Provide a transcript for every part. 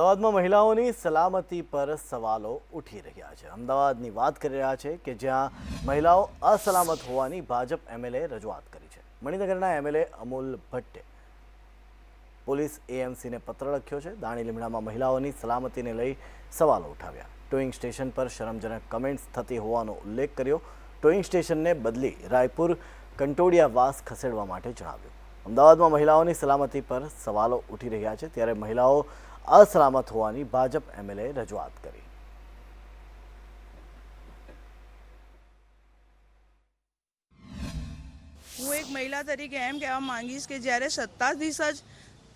અમદાવાદમાં મહિલાઓની સલામતી પર સવાલો ઉઠી રહ્યા છે. અમદાવાદની વાત કરી રહ્યા છે કે જ્યાં મહિલાઓ અસલામત હોવાની ભાજપ એમએલએ રજૂઆત કરી છે. મણિનગરના એમએલએ અમૂલ ભટ્ટે પોલીસ એએમસીને પત્ર લખ્યો છે. દાણી લીમડામાં મહિલાઓની સલામતીને લઈ સવાલો ઉઠાવ્યા. ટોઈંગ સ્ટેશન પર શરમજનક કમેન્ટ્સ થતી હોવાનો ઉલ્લેખ કર્યો. ટોઈંગ સ્ટેશનને બદલી રાયપુર કંટોડિયા વાસ ખસેડવા માટે જણાવ્યું. અમદાવાદમાં મહિલાઓની સલામતી પર સવાલો ઉઠી રહ્યા છે. ત્યારે મહિલાઓ અસલામત હોવાની ભાજપ એમએલએ રજૂઆત કરી. હું એક મહિલા તરીકે એમ કહેવા માંગીશ કે જ્યારે સત્તાધીશ જ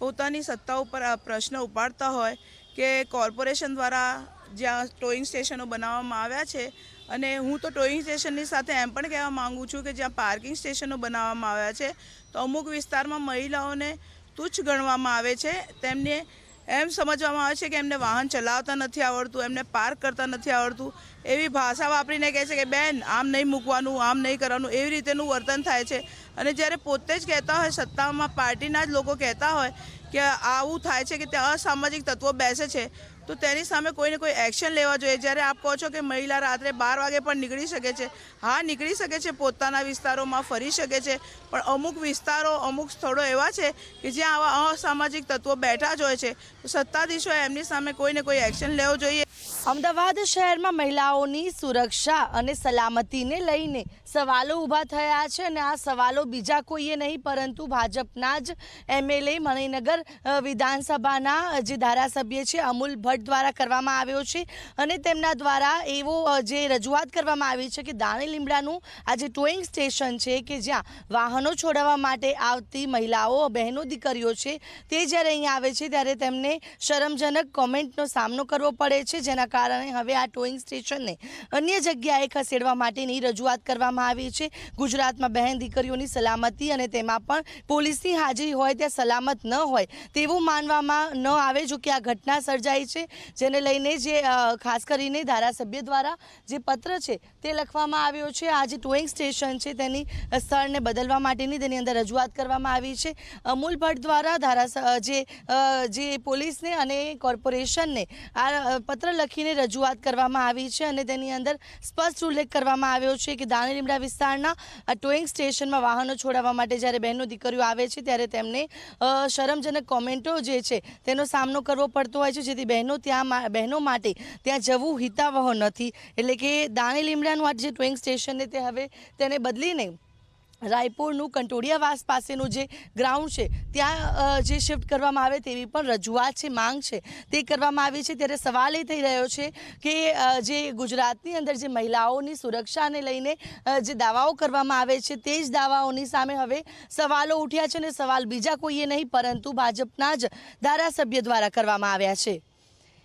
પોતાની સત્તા ઉપર આ પ્રશ્ન ઉપાડતા હોય કે કોર્પોરેશન દ્વારા જ્યાં ટોઈંગ સ્ટેશનો બનાવવામાં આવ્યા છે અને હું તો ટોઈંગ સ્ટેશનની સાથે એમ પણ કહેવા માગું છું કે જ્યાં પાર્કિંગ સ્ટેશનો બનાવવામાં આવ્યા છે, તો અમુક વિસ્તારમાં મહિલાઓને તુચ્છ ગણવામાં આવે છે, તેમને એમ સમજવામાં આવે છે કે એમને વાહન ચલાવતા નથી આવડતું, એમને પાર્ક કરતા નથી આવડતું. એવી ભાષા વાપરીને કહે છે કે, બેન, આમ નહીં મૂકવાનું, આમ નહીં કરવાનું. એવી રીતેનું વર્તન થાય છે. અને જ્યારે પોતે જ કહેતા હોય, સત્તામાં પાર્ટીના જ લોકો કહેતા હોય કે, આવું થાય છે કે ત્યાં અસામાજિક તત્વો બેસે છે. તો તેની સામે કોઈને કોઈ એક્શન લેવા જોઈએ. જ્યારે આપ કહો છો કે મહિલા રાત્રે બાર વાગે પણ નીકળી શકે છે, હા, નીકળી શકે છે, પોતાના વિસ્તારોમાં ફરી શકે છે, પણ અમુક વિસ્તારો, અમુક સ્થળો એવા છે કે જ્યાં આવા અસામાજિક તત્વો બેઠા જ હોય છે. તો સત્તાધીશોએ એમની સામે કોઈને કોઈ એક્શન લેવો જોઈએ? અમદાવાદ શહેરમાં મહિલાઓની સુરક્ષા અને સલામતીને લઈને સવાલો ઊભા થયા છે અને આ સવાલો બીજા કોઈએ નહીં, પરંતુ ભાજપના જ એમએલએ મણિનગર વિધાનસભાના જે ધારાસભ્ય છે, અમૂલ ભટ્ટ દ્વારા કરવામાં આવ્યો છે. અને તેમના દ્વારા એવો જે રજૂઆત કરવામાં આવી છે કે દાણી લીમડાનું આ જે ટોઈંગ સ્ટેશન છે કે જ્યાં વાહનો છોડાવવા માટે આવતી મહિલાઓ, બહેનો, દીકરીઓ છે, તે જ્યારે અહીં આવે છે ત્યારે તેમને શરમજનક કોમેન્ટનો સામનો કરવો પડે છે, જેના કારણે હવે આ ટોઈંગ સ્ટેશનને અન્ય જગ્યાએ ખસેડવા માટેની રજૂઆત કરવામાં આવી છે. ગુજરાતમાં બહેન દીકરીઓની સલામતી અને તેમાં પણ પોલીસની હાજરી હોય, ત્યાં સલામત ન હોય તેવું માનવામાં ન આવે, જો કે આ ઘટના સર્જાઈ છે. જેને લઈને જે ખાસ કરીને ધારાસભ્ય દ્વારા જે પત્ર છે તે લખવામાં આવ્યો છે. આ જે ટોઈંગ સ્ટેશન છે તેની સ્થળને બદલવા માટેની તેની અંદર રજૂઆત કરવામાં આવી છે. અમૂલ ભટ્ટ દ્વારા ધારાસ જે જે પોલીસને અને કોર્પોરેશનને આ પત્ર લખીને રજૂઆત કરવામાં આવી છે અને તેની અંદર સ્પષ્ટ ઉલ્લેખ કરવામાં આવ્યો છે કે દાણી લીમડા વિસ્તારના ટોઈંગ સ્ટેશનમાં વાહનો છોડાવવા માટે જ્યારે બહેનો દીકરીઓ આવે છે ત્યારે તેમને શરમજનક કોમેન્ટો જે છે તેનો સામનો કરવો પડતો હોય છે, જેથી બહેનો ત્યાં બહેનો માટે ત્યાં જવું હિતાવહ નથી. એટલે કે દાણી લીમડાનું આ જે ટોઈંગ સ્ટેશન ને તે હવે તેને બદલીને રાયપુરનું કંટોડિયાવાસ પાસેનું જે ગ્રાઉન્ડ છે, ત્યાં જે શિફ્ટ કરવામાં આવે તેવી પણ રજૂઆત છે, માંગ છે. તે કરવામાં આવી છે ત્યારે સવાલ એ થઈ રહ્યો છે કે જે ગુજરાતની અંદર જે મહિલાઓની સુરક્ષાને લઈને જે દાવાઓ કરવામાં આવે છે તે જ દાવાઓની સામે હવે સવાલો ઉઠ્યા છે અને સવાલ બીજા કોઈએ નહીં, પરંતુ ભાજપના જ ધારાસભ્ય દ્વારા કરવામાં આવ્યા છે.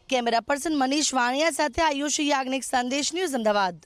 કેમેરા પર્સન મનીષ વાણિયા સાથે આયુષ યાજ્ઞિક, સંદેશ ન્યૂઝ અમદાવાદ.